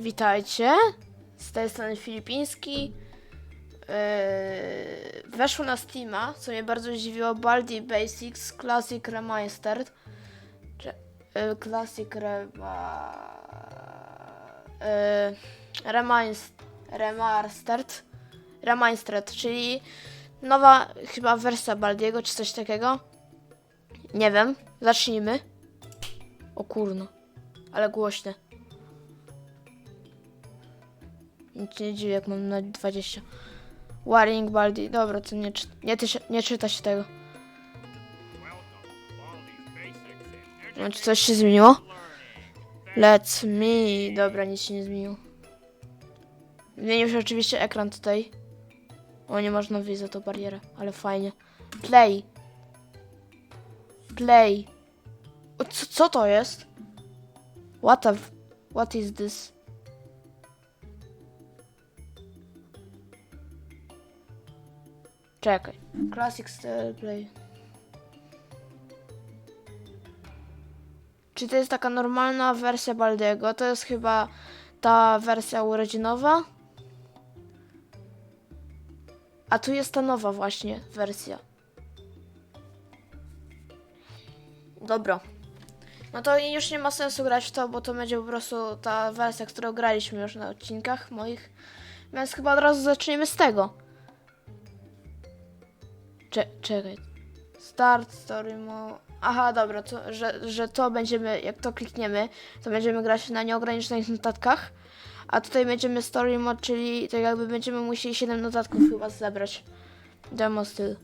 Witajcie. Z tej strony Filipiński. Yy, weszło na Steama, co mnie bardzo zdziwiło. Baldi Basics Classic Remastered. Czy, yy, Classic Rema... Yy, Reminst, Remastered. Remastered, czyli nowa chyba wersja Baldiego, czy coś takiego. Nie wiem. Zacznijmy. O kurno. Ale głośne. Nic nie dziwi, jak mam na 20. Waring Baldi. Dobra, to nie, nie, nie czyta się tego. No, czy coś się zmieniło? Let's me. Dobra, nic się nie zmieniło. Zmienił się oczywiście ekran tutaj. O, nie można wyjść za tą barierę, ale fajnie. Play. Play. O, co, co to jest? What f- What is this? Czekaj. Classic Style Play. Czy to jest taka normalna wersja Baldiego? To jest chyba ta wersja urodzinowa. A tu jest ta nowa właśnie wersja. Dobra. No to już nie ma sensu grać w to, bo to będzie po prostu ta wersja, którą graliśmy już na odcinkach moich. Więc chyba od razu zaczniemy z tego. Cze czekaj. Start story mo... Aha, dobra, to, że, że to będziemy, jak to klikniemy, to będziemy grać na nieograniczonych notatkach. A tutaj będziemy story mode, czyli tak jakby będziemy musieli 7 notatków chyba zebrać. Demo styl.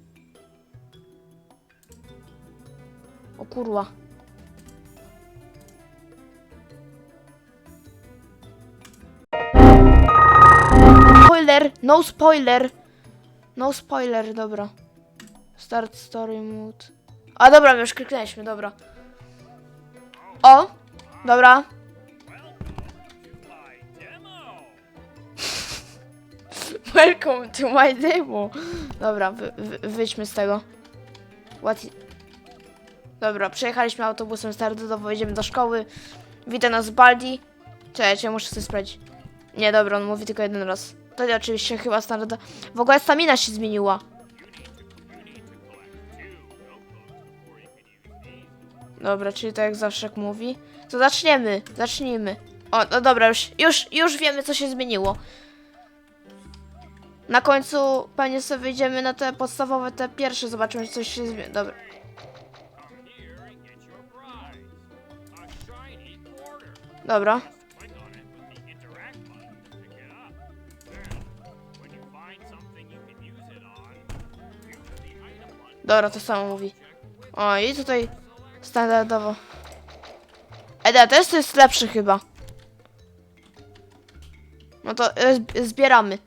O kurwa. Spoiler! No spoiler! No spoiler, dobra. Start story mode. A dobra, już kliknęliśmy, dobra. O! Dobra. Welcome to my demo. Dobra, wy, wy, wyjdźmy z tego. What Dobra, przejechaliśmy autobusem standardowo, jedziemy do szkoły. Wita nas Baldi. Czekajcie, muszę sobie sprawdzić. Nie, dobra, on mówi tylko jeden raz. To oczywiście chyba standardowo. W ogóle stamina się zmieniła. Dobra, czyli tak jak zawsze mówi. To zaczniemy, zacznijmy. O, no dobra, już, już, już wiemy co się zmieniło. Na końcu pewnie sobie wyjdziemy na te podstawowe, te pierwsze, zobaczymy, czy coś się zmieni. Dobra. Dobra. Dobra, to samo mówi. O, i tutaj standardowo. Eda, to jest, to jest lepszy chyba. No to zb- zbieramy.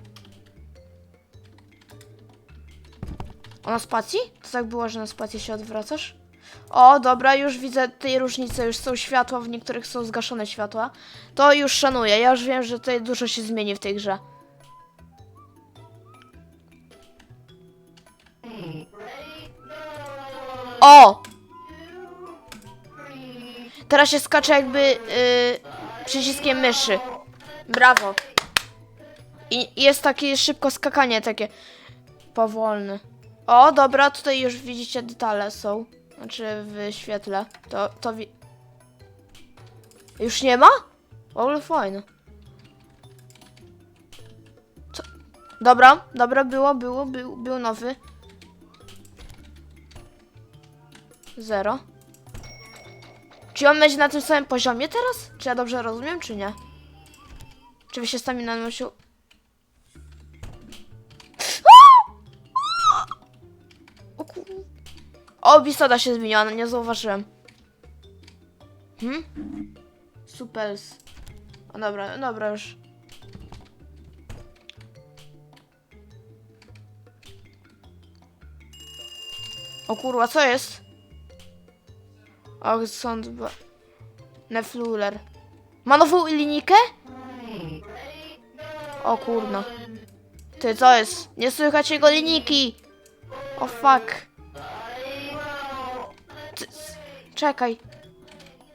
O, na spacji? To tak było, że na spacji się odwracasz? O, dobra, już widzę tej różnice, już są światła, w niektórych są zgaszone światła. To już szanuję, ja już wiem, że tutaj dużo się zmieni w tej grze. O! Teraz się skacze jakby yy, przyciskiem myszy. Brawo. I jest takie szybko skakanie, takie powolne. O, dobra, tutaj już widzicie detale są. Znaczy w świetle. To, to wi... Już nie ma? O, fajne. Co? Dobra, dobra, było, było, był, był nowy. Zero. Czy on będzie na tym samym poziomie teraz? Czy ja dobrze rozumiem, czy nie? Czy wy się stamina nosił? O kur... O, bistoda się zmieniła, no nie zauważyłem. Hmm? Supers. O, dobra, dobra już. O kurwa, co jest? Och, sąd... Nefluler. Ma nową linijkę? O kurno. Ty, co jest? Nie słychać jego linijki! O fuck. Ty, czekaj.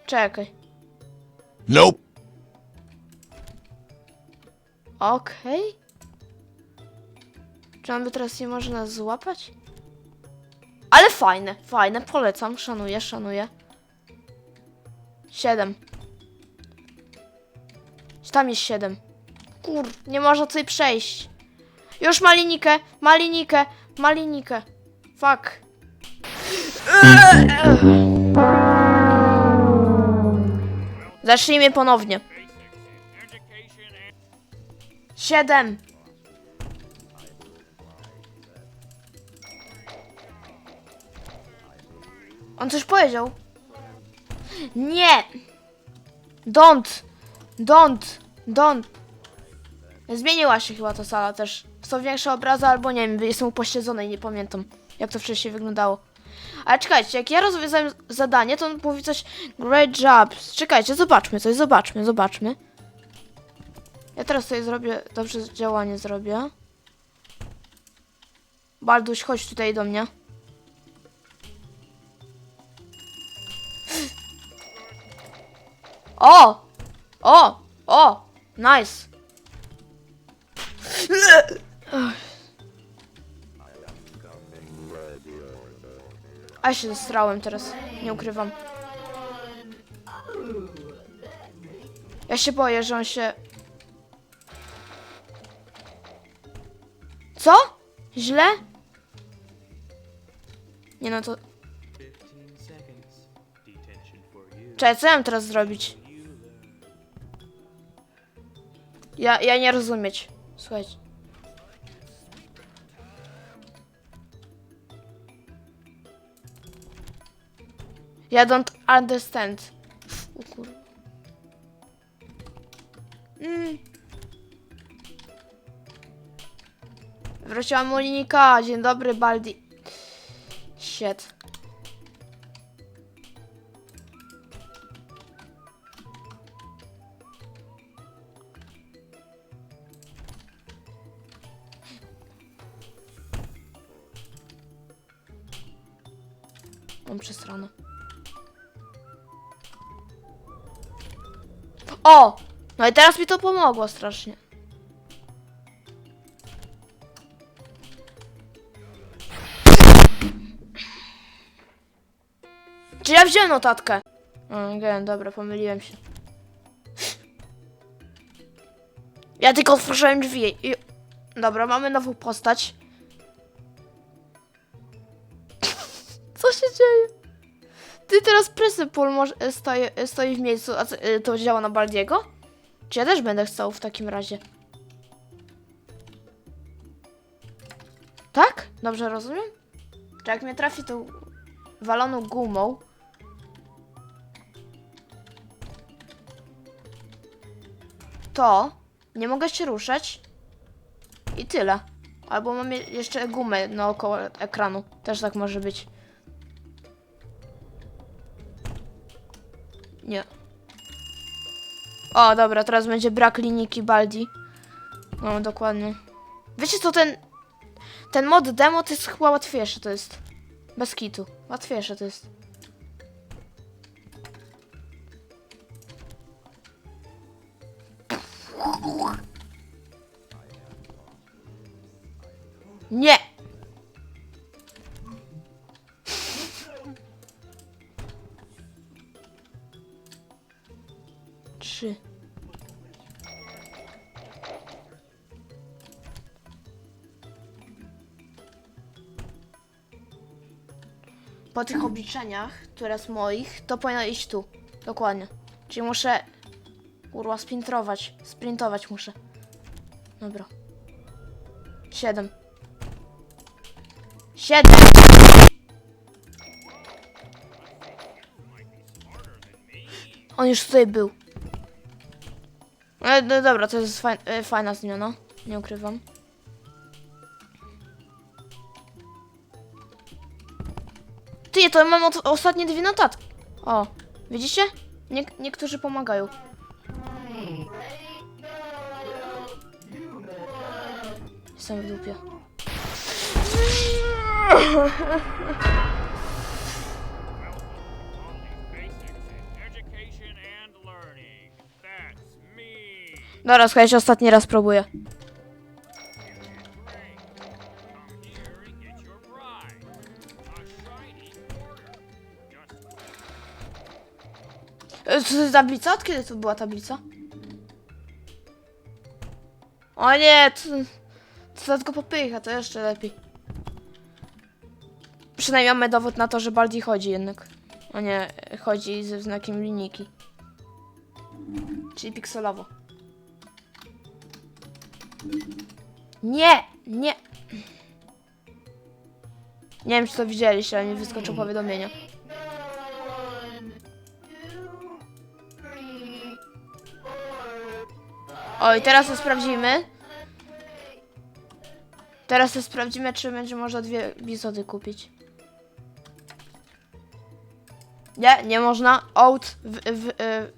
Czekaj. Nope. Okej. Czy on by teraz nie może nas złapać? Ale fajne, fajne, polecam, szanuję, szanuję. Siedem. Tam jest siedem. Kur, nie można tutaj przejść. Już ma linijkę, ma linijkę, ma linijkę. Fuck. Zacznijmy ponownie. Siedem. On coś powiedział. Nie. Don't. Don't. Don't. Zmieniła się chyba ta sala też. Są większe obrazy albo nie wiem, jestem upośledzony i nie pamiętam jak to wcześniej wyglądało. Ale czekajcie, jak ja rozwiązałem zadanie, to on mówi coś Great job. Czekajcie, zobaczmy coś, zobaczmy, zobaczmy. Ja teraz sobie zrobię, dobrze działanie zrobię. Balduś, chodź tutaj do mnie. O! O! O! Nice! A się zestrałem teraz, nie ukrywam. Ja się boję, że on się Co? Źle? Nie no to... 15 seconds. Detention for you. Czekaj, co ja mam teraz zrobić? Ja, ja nie rozumieć. Słuchajcie. Ja don't understand. O kur... Mm. Wróciła mu linijka. Dzień dobry, Baldi. Shit. Mam przestronę. O! No i teraz mi to pomogło strasznie. Czy ja wziąłem notatkę? Nie, dobra, pomyliłem się. Ja tylko otworzyłem drzwi i... Dobra, mamy nową postać. Co się dzieje? Ty teraz może, e, stoi, e, stoi w miejscu, a e, to działa na Baldiego? Czy ja też będę stał w takim razie? Tak? Dobrze rozumiem? Czy jak mnie trafi tą waloną gumą... To nie mogę się ruszać i tyle. Albo mam je- jeszcze gumę naokoło ekranu. Też tak może być. Nie. O, dobra, teraz będzie brak linijki Baldi. No, dokładnie. Wiecie co, ten... Ten mod demo to jest chyba łatwiejszy, to jest. Bez kitu. Łatwiejsze to jest. Nie! Po tych obliczeniach, które z moich, to powinno iść tu. Dokładnie. Czyli muszę... Kurwa, sprintować. Sprintować muszę. Dobra. Siedem. Siedem! On już tutaj był. E, no dobra, to jest faj, e, fajna zmiana. Nie ukrywam. Ty, to mam od, ostatnie dwie notatki. O, widzicie? Nie, niektórzy pomagają. Jestem w dupie. Dobra, słuchajcie, ostatni raz próbuję. E, to jest tablica? Od kiedy to była tablica? O nie, to, to tylko popycha, to jeszcze lepiej. Przynajmniej mamy dowód na to, że Baldi chodzi jednak. A nie, chodzi ze znakiem linijki. Czyli pikselowo. Nie, nie. Nie wiem, czy to widzieliście, ale mi wyskoczyło powiadomienie. Oj, teraz to sprawdzimy. Teraz to sprawdzimy, czy będzie można dwie bizody kupić. Nie, nie można. Out w, w, y...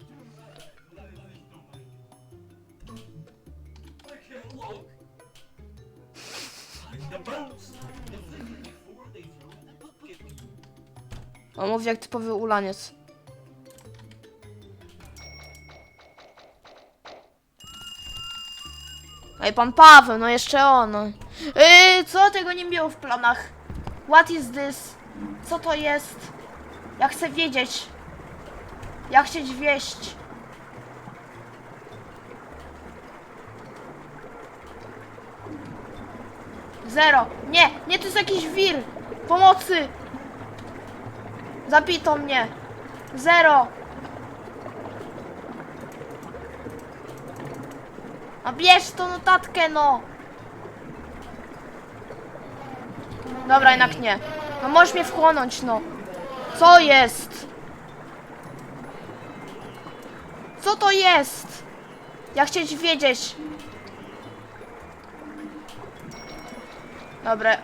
On mówi jak typowy ulaniec. Ej, pan Paweł, no jeszcze on. no. Yy, co tego nie było w planach? What is this? Co to jest? Ja chcę wiedzieć. Ja chcieć wieść. Zero. Nie, nie, to jest jakiś wir. Pomocy. Zapito mnie. Zero. A bierz tą notatkę, no! Dobra, jednak nie. No możesz mnie wchłonąć, no. Co jest? Co to jest? Ja chcieć wiedzieć. Dobra.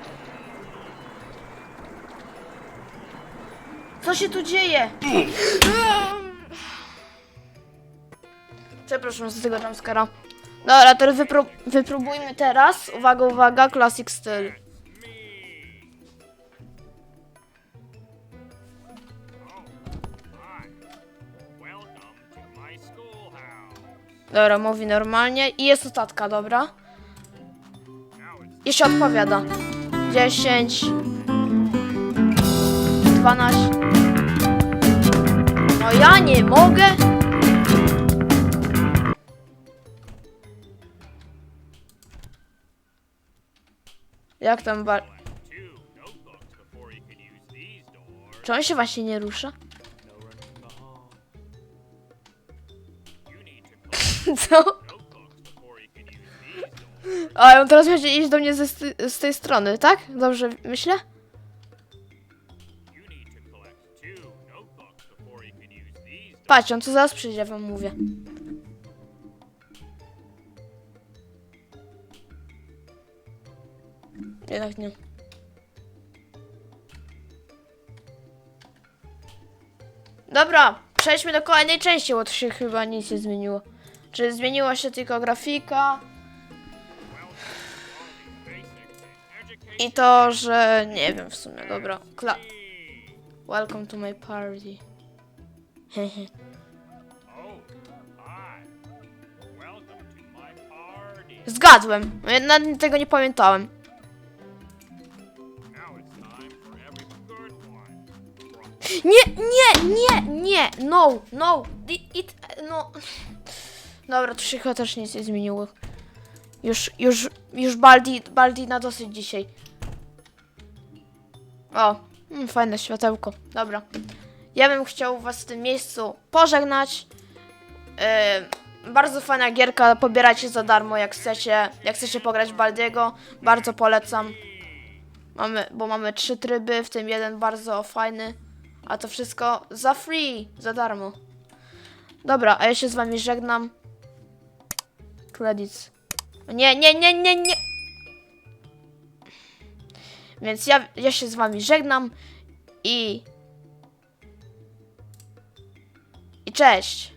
Co się tu dzieje? Przepraszam za tego jumpscare'a. Dobra, teraz wypró wypróbujmy teraz. Uwaga, uwaga, classic styl. Dobra, mówi normalnie. I jest notatka, dobra. I się odpowiada. 10 12 No ja nie mogę. Jak tam ba... Czy on się właśnie nie rusza? Co? A on teraz będzie iść do mnie ze, z tej strony, tak? Dobrze myślę? Patrz, on co zaraz przyjdzie, wam mówię. Nie. Dobra, przejdźmy do kolejnej części, bo tu się chyba nic nie zmieniło. Czy zmieniła się tylko grafika i to, że nie wiem w sumie, dobra. Kla Welcome to my party. Hehe. To. Zgadłem, ja tego nie pamiętałem. Nie, nie, nie, nie, no, no, it, no. Dobra, tu się też nic nie zmieniło. Już, już, już Baldi, Baldi na dosyć dzisiaj. O, mm, fajne światełko, dobra. Ja bym chciał was w tym miejscu pożegnać. Yy, bardzo fajna gierka, pobieracie za darmo jak chcecie, jak chcecie pograć Baldiego, bardzo polecam. Mamy, bo mamy trzy tryby, w tym jeden bardzo fajny. A to wszystko za free, za darmo. Dobra, a ja się z wami żegnam. Credits. Nie, nie, nie, nie, nie. Więc ja, ja się z wami żegnam i... I cześć.